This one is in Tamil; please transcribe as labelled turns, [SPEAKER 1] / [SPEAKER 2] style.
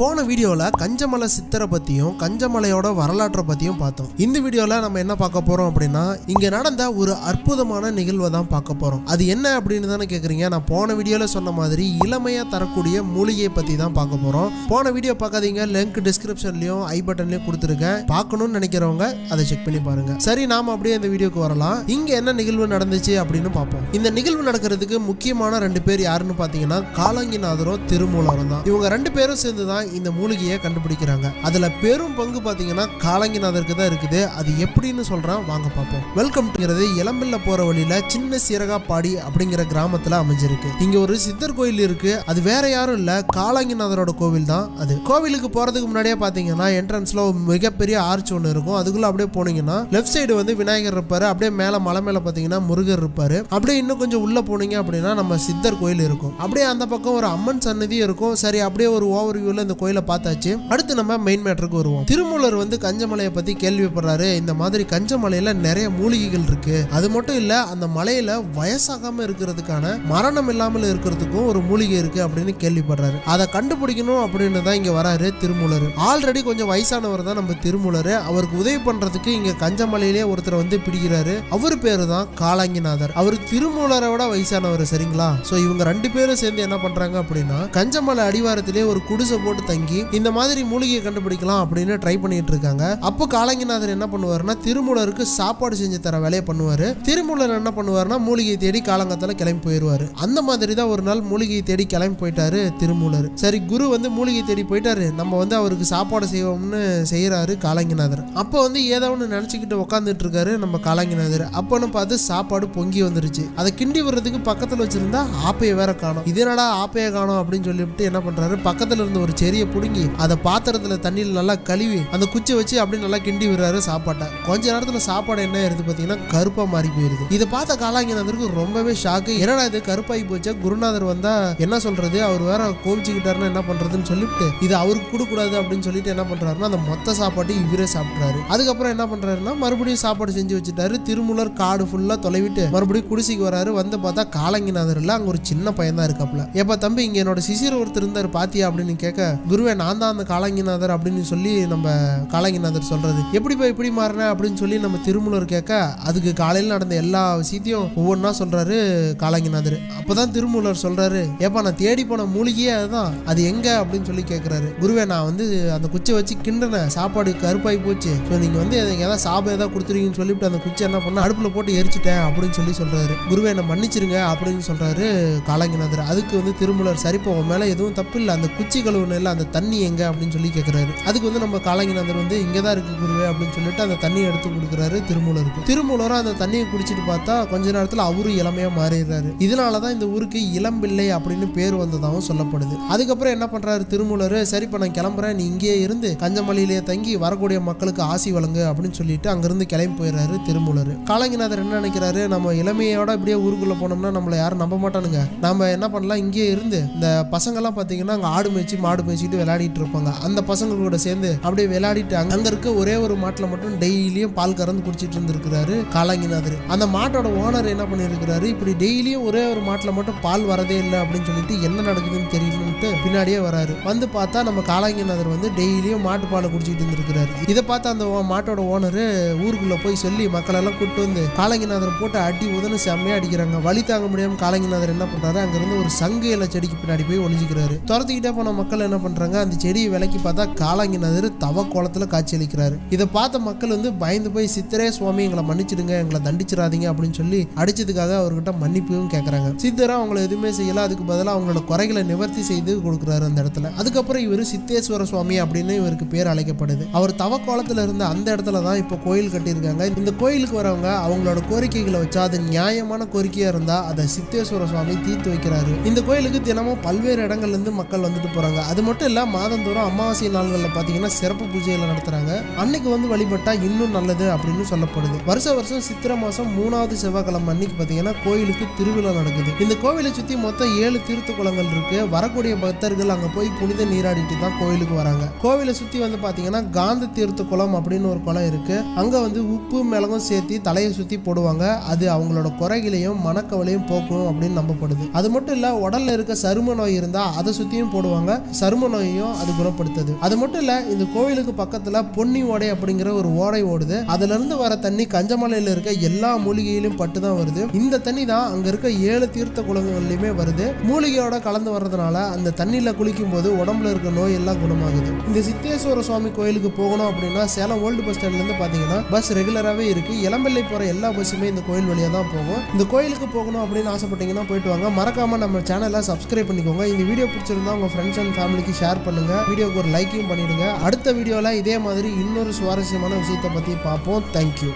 [SPEAKER 1] போன வீடியோல கஞ்சமலை சித்தரை பத்தியும் கஞ்சமலையோட வரலாற்றை பத்தியும் பார்த்தோம். இந்த வீடியோல நம்ம என்ன பார்க்க போறோம் அப்படின்னா இங்க நடந்த ஒரு அற்புதமான நிகழ்வை தான் பார்க்க போறோம். அது என்ன அப்படின்னு தானே கேக்குறீங்க? நான் போன வீடியோல சொன்ன மாதிரி இளமையா தரக்கூடிய மூலிகையை பத்தி தான் பார்க்க போறோம். போன வீடியோ பார்க்காதீங்க லிங்க் டிஸ்கிரிப்ஷன்லயும் ஐ பட்டன்லயும் கொடுத்துருக்கேன். பார்க்கணும்னு நினைக்கிறவங்க அதை செக் பண்ணி பாருங்க. சரி நாம அப்படியே இந்த வீடியோக்கு வரலாம். இங்க என்ன நிகழ்வு நடந்துச்சு அப்படின்னு பார்ப்போம். இந்த நிகழ்வு நடக்கிறதுக்கு முக்கியமான ரெண்டு பேர் யாருன்னு பார்த்தீங்கன்னா காலங்கிநாதரும் திருமூலரும் தான். இவங்க ரெண்டு பேரும் சேர்ந்து தான் இந்த மூலிகையை கண்டுபிடிக்கிறாங்க. அதுல பெரும் பங்கு பார்த்தீங்கன்னா காலங்கிநாதருக்கு தான் இருக்குது. அது எப்படின்னு சொல்றேன் வாங்க பார்ப்போம். வெல்கம் டுங்கிறது இளம்பில்ல போற வழியில சின்ன சீரகாப்பாடி அப்படிங்கிற கிராமத்துல அமைஞ்சிருக்கு. இங்க ஒரு சித்தர் கோயில் இருக்கு. அது வேற யாரும் இல்ல. காலங்கிநாதரோட கோவில் தான் அது. கோவிலுக்கு போறதுக்கு முன்னாடியே பாத்தீங்கன்னா என்ட்ரன்ஸ்ல ஒரு மிகப்பெரிய ஆர்ச் ஒன்று இருக்கும். அதுக்குள்ள அப்படியே போனீங்கன்னா லெஃப்ட் சைடு வந்து விநாயகர் இருப்பாரு. அப்படியே மேல மலை மேல பாத்தீங்கன்னா முருகர் இருப்பாரு. அப்படியே இன்னும் கொஞ்சம் உள்ள போனீங்க அப்படின்னா நம்ம சித்தர் கோயில் இருக்கும். அப்படியே அந்த பக்கம் ஒரு அம்மன் சன்னதி இருக்கும். சரி அப்படியே ஒரு ஓவர் வியூல இந்த கோயிலை பார்த்தாச்சு. அடுத்து நம்ம மெயின் மேட்டருக்கு வருவோம். திருமூலர் வந்து கஞ்சமலையை பத்தி கேள்விப்படுறாரு. இந்த மாதிரி கஞ்சமலையில நிறைய மூலிகைகள் இருக்கு. அது மட்டும் இல்ல அந்த மலையில வயசாகாம இருக்கிறதுக்கான மரணம் இல்லாமல் இருக்கிறதுக்கும் ஒரு மூலிகை இருக்கு அப்படின்னு கேள்விப்படுறாரு. அதை கண்டுபிடிக்கணும் அப்படின்னு தான் இங்க வராரு திருமூலர். ஆல்ரெடி கொஞ்சம் வயசானவர் தான் நம்ம திருமூலர். அவருக்கு உதவி பண்றதுக்கு இங்க கஞ்சமலையிலே ஒருத்தர் வந்து பிடிக்கிறாரு. அவர் பேரு தான் காலாங்கிநாதர் அவர் திருமூலரை விட வயசானவர் சரிங்களா? சோ இவங்க ரெண்டு பேரும் சேர்ந்து என்ன பண்றாங்க அப்படின்னா கஞ்சமலை அடிவாரத்திலே ஒரு குடிசை போட்டு தங்கி இந்த மாதிரி மூலிகையை கண்டுபிடிக்கலாம் அப்படின்னு ட்ரை பண்ணிட்டு இருக்காங்க. அப்போ காலங்கிநாதர் என்ன பண்ணுவாருன்னா திருமூலருக்கு சாப்பாடு செஞ்சு தர வேலையை பண்ணுவாரு. திருமூலர் என்ன பண்ணுவாருன்னா மூலிகையை தேடி காலங்கத்தில் கிளம்பி போயிடுவாரு அந்த மாதிரி தான் ஒரு நாள் மூலிகையை தேடி கிளம்பி போயிட்டாரு திருமூலர். சரி குரு வந்து மூலிகை தேடி போயிட்டாரு. நம்ம வந்து அவருக்கு சாப்பாடு செய்வோம்னு செய்யறாரு காலங்கிநாதர். அப்போ வந்து ஏதோ ஒன்று நினச்சிக்கிட்டு உட்காந்துட்டு இருக்காரு நம்ம காலங்கிநாதர். அப்போன்னு பார்த்து சாப்பாடு பொங்கி வந்துருச்சு. அதை கிண்டி விடுறதுக்கு பக்கத்தில் வச்சிருந்தா ஆப்பையை வேற காணும். இதனடா ஆப்பையை காணும் அப்படின்னு சொல்லிவிட்டு என்ன பண்றாரு? பக்கத்தில் இருந்த ஒரு செடியை பிடுங்கி அதை பாத்திரத்துல தண்ணியில் நல்லா கழுவி அந்த குச்சை வச்சு அப்படியே நல்லா கிண்டி விடுறாரு சாப்பாட்டை. கொஞ்ச நேரத்துல சாப்பாடு என்ன ஆயிருது பார்த்தீங்கன்னா கருப்பா மாறி போயிருது. இதை பார்த்த காலாங்கிநாதருக்கு ரொம்பவே ஷாக்கு என்னடா இது கருப்பாகி போச்சா? குருநாதர் வந்தா என்ன சொல்றது? அவர் வேற கோவிச்சுக்கிட்டாருன்னா என்ன பண்றதுன்னு சொல்லிட்டு இது அவருக்கு கொடுக்கூடாது அப்படின்னு சொல்லிட்டு என்ன பண்றாருன்னா அந்த மொத்த சாப்பாட்டையும் இவரே சாப்பிட்றாரு. அதுக்கப்புறம் என்ன பண்றாருன்னா மறுபடியும் சாப்பாடு செஞ்சு வச்சுட்டாரு. திருமூலர் காடு ஃபுல்லா தொலைவிட்டு மறுபடியும் குடிசைக்கு வராரு. வந்து பார்த்தா காலங்கிநாதர் இல்ல அங்க ஒரு சின்ன பையன் தான் இருக்காப்ல ஏப்பா தம்பி இங்க என்னோட சிசிர் ஒருத்தர் இருந்தார் பாத்தியா அப்படின்னு கேட்க குருவே நான் தான் அந்த காலங்கிநாதர் அப்படின்னு சொல்லி நம்ம காலங்கிநாதர் சொல்றது. எப்படிப்பா இப்படி மாறின அப்படின்னு சொல்லி நம்ம திருமூலர் கேட்க அதுக்கு காலையில் நடந்த எல்லா விஷயத்தையும் ஒவ்வொன்றா சொல்றாரு காலங்கிநாதர். அப்போதான் திருமூலர் சொல்றாரு ஏப்பா நான் தேடி போன மூலிகையே அதுதான். அது எங்க? அப்படின்னு சொல்லி கேட்குறாரு. குருவே நான் வந்து அந்த குச்சை வச்சு கிண்டினேன் சாப்பாடு கருப்பாகி போச்சு. ஸோ நீங்கள் வந்து எதாவது ஏதாவது சாபம் ஏதாவது கொடுத்துருக்கீங்கன்னு சொல்லிட்டு அந்த குச்சை என்ன பண்ண அடுப்பில் போட்டு எரிச்சிட்டேன் அப்படின்னு சொல்லி சொல்றாரு. குருவே என்னை மன்னிச்சிருங்க அப்படின்னு சொல்றாரு காலங்கிநாதர். அதுக்கு வந்து திருமூலர் சரிப்போ உன் மேலே எதுவும் தப்பு இல்லை. அந்த குச்சி கழுவுனில் அந்த தண்ணி எங்கே அப்படின்னு சொல்லி கேட்குறாரு அதுக்கு வந்து நம்ம காலங்கிநாதர் வந்து இங்கே தான் இருக்கு குருவே அப்படின்னு சொல்லிட்டு அந்த தண்ணியை எடுத்து கொடுக்குறாரு திருமூலருக்கு. திருமூலரும் அந்த தண்ணியை குடிச்சிட்டு பார்த்தா கொஞ்ச நேரத்தில் அவரும் இளமையாக மாறிடுறாரு. இதனால தான் இந்த ஊருக்கு இளம்பிள்ளை அப்படின்னு பேர் வந்ததாகவும் சொல்லப்படுது. அதுக்கப்புறம் என்ன பண்ணுறாரு திருமூலர்? சரிப்பா நான் கிளம்புறேன். நீ இங்கேயே இருந்து கஞ்சமலையிலேயே தங்கி வரக்கூடிய மக்களுக்கு ஆசி வழங்கு அப்படின்னு சொல்லிட்டு அங்கேருந்து கிளம்பி போயிடுறாரு திருமூலர். காலங்கிநாதர் என்ன நினைக்கிறாரு? நம்ம இளமையோட இப்படியே ஊருக்குள்ளே போனோம்னா நம்மளை யாரும் நம்ப மாட்டானுங்க. நம்ம என்ன பண்ணலாம்? இங்கேயே இருந்து இந்த பசங்கள்லாம் பார்த்தீங்கன்னா அங்கே ஆடு மேய்ச்சி மாடு மேய்ச்சிட்டு விளையாடிட்டு இருப்பாங்க. அந்த பசங்க கூட சேர்ந்து அப்படியே விளையாடிட்டு அங்க இருக்க ஒரே ஒரு மாட்டில் மட்டும் டெய்லியும் பால் கறந்து குடிச்சிட்டு இருந்திருக்கிறாரு காலாங்கிநாதர் அந்த மாட்டோட ஓனர் என்ன பண்ணியிருக்கிறாரு? இப்படி டெய்லியும் ஒரே ஒரு மாட்டில் மட்டும் பால் வரதே இல்லை அப்படின்னு சொல்லிட்டு என்ன நடக்குதுன்னு தெரியலன்ட்டு பின்னாடியே வராரு. வந்து பார்த்தா நம்ம காலாங்கிநாதர் வந்து டெய்லியும் மாட்டு பாலை குடிச்சிட்டு இருந்திருக்கிறாரு. இதை பார்த்து அந்த ஓ- மாட்டோட ஓனர் ஊருக்குள்ள போய் சொல்லி மக்களெல்லாம் கூப்பிட்டு வந்து காலங்கிநாதர் போட்டு அடி உதனு செம்மையா அடிக்கிறாங்க. வழி தாங்க முடியாம காலங்கிநாதர் என்ன பண்றாரு? அங்கிருந்து ஒரு சங்கு இலை செடிக்கு பின்னாடி போய் ஒழிஞ்சுக்கிறாரு துரத்துக்கிட்டே போன மக்கள் என்ன பண்ணுறாங்க அந்த செடியை விலக்கி பார்த்தா காலாங்கிநாதர் தவ கோலத்தில் காட்சி அளிக்கிறாரு. இதை பார்த்த மக்கள் வந்து பயந்து போய் சித்தரே சுவாமி எங்களை மன்னிச்சிடுங்க எங்களை தண்டிச்சிடாதீங்க அப்படின்னு சொல்லி அடிச்சதுக்காக அவர்கிட்ட மன்னிப்பும் கேட்கறாங்க சித்தரா அவங்கள எதுவுமே செய்யல. அதுக்கு பதிலாக அவங்களோட குறைகளை நிவர்த்தி செய்து கொடுக்குறாரு அந்த இடத்துல. அதுக்கப்புறம் இவர் சித்தேஸ்வர சுவாமி அப்படின்னு இவருக்கு பேர் அழைக்கப்படுது. அவர் தவ கோலத்தில் இருந்த அந்த இடத்துல தான் இப்போ கோயில் கட்டியிருக்காங்க. இந்த கோயிலுக்கு வரவங்க அவங்களோட கோரிக்கைகளை வச்சா அது நியாயமான கோரிக்கையாக இருந்தால் அதை சித்தேஸ்வர சுவாமி தீர்த்து வைக்கிறாரு. இந்த கோயிலுக்கு தினமும் பல்வேறு இடங்கள்லேருந்து மக்கள் வந்துட்டு போகிறாங்க அது மட்டும் இல்ல மாதந்தோறும் அமாவாசை நாள்களில் பார்த்தீங்கன்னா சிறப்பு பூஜைகள் நடத்துறாங்க. அன்னைக்கு வந்து வழிபட்டா இன்னும் நல்லது அப்படின்னு சொல்லப்படுது. வருஷ வருஷம் சித்திரை மாசம் மூணாவது செவ்வாய்க்கிழமை அன்னைக்கு பார்த்தீங்கன்னா கோயிலுக்கு திருவிழா நடக்குது. இந்த கோவிலை சுத்தி மொத்தம் ஏழு தீர்த்த குளங்கள் இருக்கு. வரக்கூடிய பக்தர்கள் அங்க போய் புனித நீராடிட்டு தான் கோயிலுக்கு வராங்க. கோவிலை சுத்தி வந்து பாத்தீங்கன்னா காந்த தீர்த்த குளம் அப்படின்னு ஒரு குளம் இருக்கு. அங்க வந்து உப்பு மிளகும் சேர்த்து தலையை சுத்தி போடுவாங்க. அது அவங்களோட குறைகளையும் மனக்கவலையும் போக்கும் அப்படின்னு நம்பப்படுது. அது மட்டும் இல்ல உடல்ல இருக்க சரும நோய் இருந்தா அதை சுத்தியும் போடுவாங்க. சரும நோயையும் அது குணப்படுத்துது அது மட்டும் இல்ல இந்த கோவிலுக்கு பக்கத்துல பொன்னி ஓடை அப்படிங்கிற ஒரு ஓடை ஓடுது. அதுல இருந்து வர தண்ணி கஞ்சமலையில இருக்க எல்லா மூலிகையிலும் பட்டு தான் வருது. இந்த தண்ணி தான் அங்க இருக்க ஏழு தீர்த்த குளங்கள்லயுமே வருது. மூலிகையோட கலந்து வர்றதுனால அந்த தண்ணியில குளிக்கும் போது உடம்புல இருக்க நோய் எல்லாம் குணமாகுது. இந்த சித்தேஸ்வர சுவாமி கோயிலுக்கு போகணும் அப்படின்னா சேலம் ஓல்டு பஸ் ஸ்டாண்ட்ல இருந்து பாத்தீங்கன்னா பஸ் ரெகுலராகவே இருக்கு. இளம்பிள்ளை போற எல்லா பஸ்ஸுமே இந்த கோயில் வழியா தான் போகும். இந்த கோயிலுக்கு போகணும் அப்படின்னு ஆசைப்பட்டீங்கன்னா போயிட்டு வாங்க. மறக்காம நம்ம சேனலை சப்ஸ்கிரைப் பண்ணிக்கோங்க. இந்த வீடியோ பிடிச்சிருந்தா உங்க ஃப்ரெண்ட்ஸ் அண்ட் ஃபேமிலிக்கு ஷேர் பண்ணுங்க. வீடியோக்கு ஒரு லைக்கையும் பண்ணிடுங்க. அடுத்த வீடியோவில் இதே மாதிரி இன்னொரு சுவாரஸ்யமான விஷயத்தை பற்றி பார்ப்போம். தேங்க்யூ